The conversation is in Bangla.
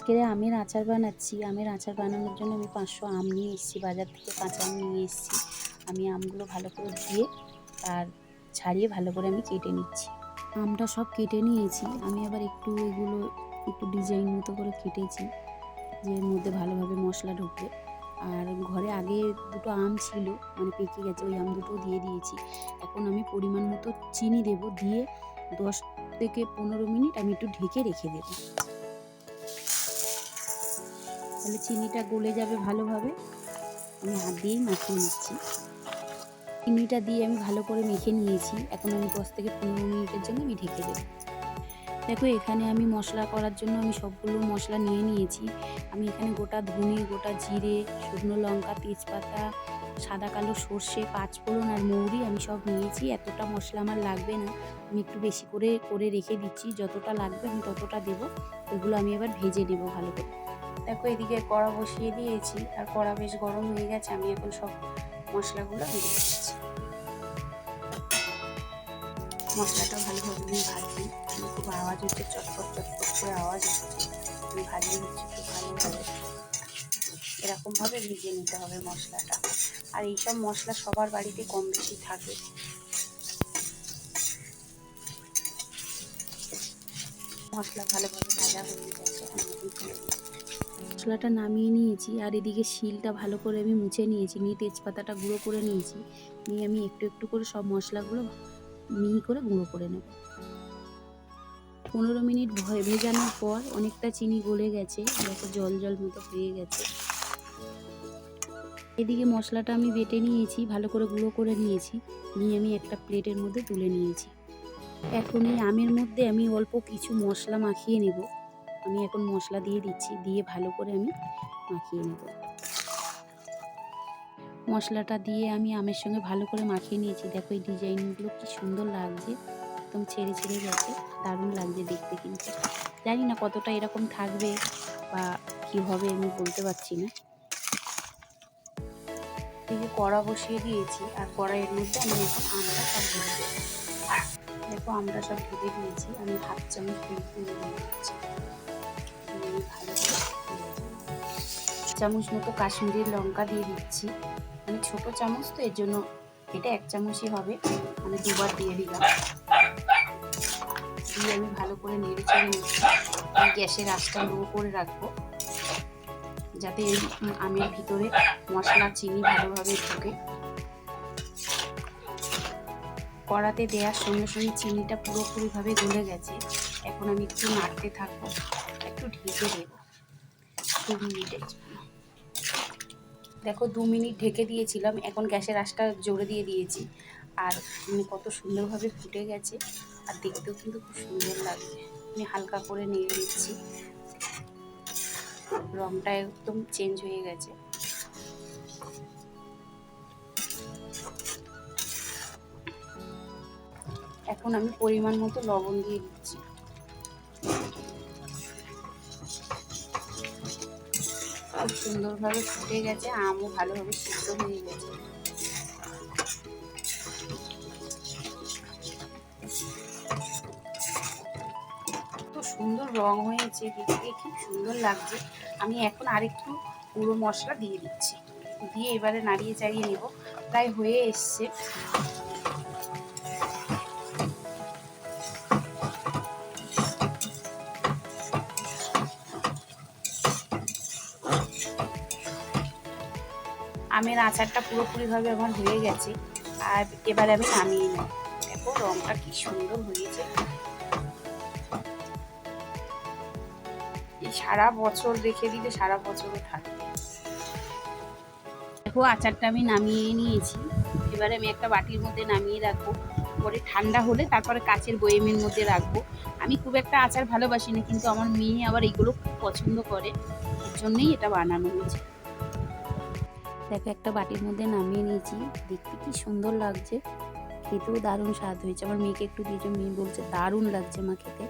আজকের আমের আচার বানাচ্ছি। আমের আচার বানানোর জন্য আমি পাঁচশো আম নিয়ে এসেছি, বাজার থেকে কাঁচা আম নিয়ে এসেছি। আমি আমগুলো ভালো করে ধুয়ে আর ছাড়িয়ে ভালো করে আমি কেটে নিচ্ছি। আমটা সব কেটে নিয়েছি। আমি আবার একটু এগুলো একটু ডিজাইন মতো করে কেটেছি, যে এর মধ্যে ভালোভাবে মশলা ঢুকবে। আর ঘরে আগে দুটো আম ছিল মানে পেকে গেছে, ওই আম দুটো দিয়ে দিয়েছি। এখন আমি পরিমাণ মতো চিনি দেব, দিয়ে দশ থেকে পনেরো মিনিট আমি একটু ঢেকে রেখে দেবো। তাহলে চিনিটা গলে যাবে ভালোভাবে। আমি হাত দিয়েই মাখিয়ে নিচ্ছি। চিনিটা দিয়ে আমি ভালো করে মেখে নিয়েছি। এখন আমি দশ থেকে পনেরো মিনিটের জন্য আমি ঢেকে দেবো। দেখো, এখানে আমি মশলা করার জন্য আমি সবগুলো মশলা নিয়ে নিয়েছি। আমি এখানে গোটা ধনে, গোটা জিরে, শুকনো লঙ্কা, তেজপাতা সাদা, কালো সর্ষে, পাঁচফোড়ন আর মৌরি আমি সব নিয়েছি। এতটা মশলা আমার লাগবে না। আমি একটু বেশি করে করে রেখে দিচ্ছি। যতটা লাগবে আমি ততটা দেবো। এগুলো আমি এবার ভেজে নেব ভালো করে। দেখো, এদিকে কড়া বসিয়ে দিয়েছি। আর কড়া বেশ গরম হয়ে গেছে। আমি এখন সব মশলাগুলো দিয়ে দিচ্ছি। মশলাটা ভালোভাবে আমি ভাজি খুব আওয়াজ হচ্ছে, চটপট চটপট করে আওয়াজ হচ্ছে। ভাজি হচ্ছে খুব ভালোভাবে। এরকমভাবে ভিজিয়ে নিতে হবে মশলাটা। আর এইসব মশলা সবার বাড়িতে কম বেশি থাকে মশলা ভালোভাবে ভাজা হয়ে গেছে। মশলাটা নামিয়ে নিয়েছি, আর এদিকে শিলটা ভালো করে আমি মুছে নিয়েছি। নিয়ে তেজপাতাটা গুঁড়ো করে নিয়েছি। নিয়ে আমি একটু একটু করে সব মশলাগুলো মিহি করে গুঁড়ো করে নেব। পনেরো মিনিট ভয় ভেজানোর পর অনেকটা চিনি গলে গেছে জল জল মতো হয়ে গেছে। এদিকে মশলাটা আমি বেটে নিয়েছি, ভালো করে গুঁড়ো করে নিয়েছি। নিয়ে আমি একটা প্লেটের মধ্যে তুলে নিয়েছি। এখন এই আমের মধ্যে আমি অল্প কিছু মশলা মাখিয়ে নেব। আমি এখন মশলা দিয়ে দিচ্ছি, দিয়ে ভালো করে আমি মাখিয়ে নেব। মশলাটা দিয়ে আমি আমের সঙ্গে ভালো করে মাখিয়ে নিয়েছি। দেখো এই ডিজাইনগুলো কি সুন্দর লাগছে। একদম ছেড়ে ছেড়ে গেছে। দারুণ লাগছে দেখতে কিন্তু। জানি না কতটা এরকম থাকবে বা কি হবে আমি বলতে পারছি না। এদিকে কড়া বসিয়ে দিয়েছি আর কড়াইয়ের মধ্যে আমি এখন আমটা সব দেবো দেখো আমরা সব ঢেলে দিয়েছি, আমি হাফ চামচ দিয়ে দিচ্ছি ভালো। চামচ মতো কাশ্মীরি লঙ্কা দিয়ে দিচ্ছি। আমি ছোট চামচ তো, এর জন্য এটা এক চামচই হবে। মানে দুবার দিয়ে দিলাম। দিয়ে আমি ভালো করে নেড়ে চেড়ে নিচ্ছি। আমি গ্যাসের আঁচটা লো করে রাখব। যাতে আমের ভিতরে মশলা, চিনি ভালোভাবে ঢোকে। কড়াতে দেওয়ার সঙ্গে সঙ্গে চিনিটা পুরোপুরিভাবে গলে গেছে। এখন আমি একটু নাড়তে থাকব, একটু ঢেকে দেবো। দু মিনিটের দেখো, দু মিনিট ঢেকে দিয়েছিলাম, এখন গ্যাসের আঁচটা জোরে দিয়ে দিয়েছি। আর কত সুন্দরভাবে ফুটে গেছে, আর দেখতেও কিন্তু খুব সুন্দর লাগছে। আমি হালকা করে নিয়ে দিচ্ছি। রংটা একদম চেঞ্জ হয়ে গেছে। এখন আমি পরিমাণ মতো লবণ দিয়ে দিচ্ছি। খুব সুন্দরভাবে ফুটে গেছে, আমও ভালোভাবে সিদ্ধ হয়ে গেছে। রং হয়েছে, দেখতে খুব সুন্দর লাগছে। আমি এখন আরেকটু গুঁড়ো মশলা দিয়ে দিচ্ছি। দিয়ে এবারে নাড়িয়ে চাড়িয়ে নেব। প্রায় হয়ে এসছে। আমের আচারটা পুরোপুরিভাবে আমার হয়ে গেছে। আর এবারে আমি নামিয়ে নেব। দেখো রংটা কি সুন্দর হয়েছে। সারা বছর রেখে দিলে সারা বছরও থাকবে দেখো, আচারটা আমি নামিয়ে নিয়েছি। এবারে আমি একটা বাটির মধ্যে নামিয়ে রাখব। পরে ঠান্ডা হলে তারপরে কাচের বয়েমের মধ্যে রাখব। আমি খুব একটা আচার ভালোবাসি না কিন্তু আমার মেয়ে আবার এইগুলো খুব পছন্দ করে। এর জন্যই এটা বানানো হয়েছে। দেখো, একটা বাটির মধ্যে নামিয়ে নিয়েছি। দেখতে কি সুন্দর লাগছে। খেতেও দারুণ স্বাদ হয়েছে। আমার মেয়েকে একটু দিয়েছে মেয়ে বলছে, দারুণ লাগছে মা খেতে।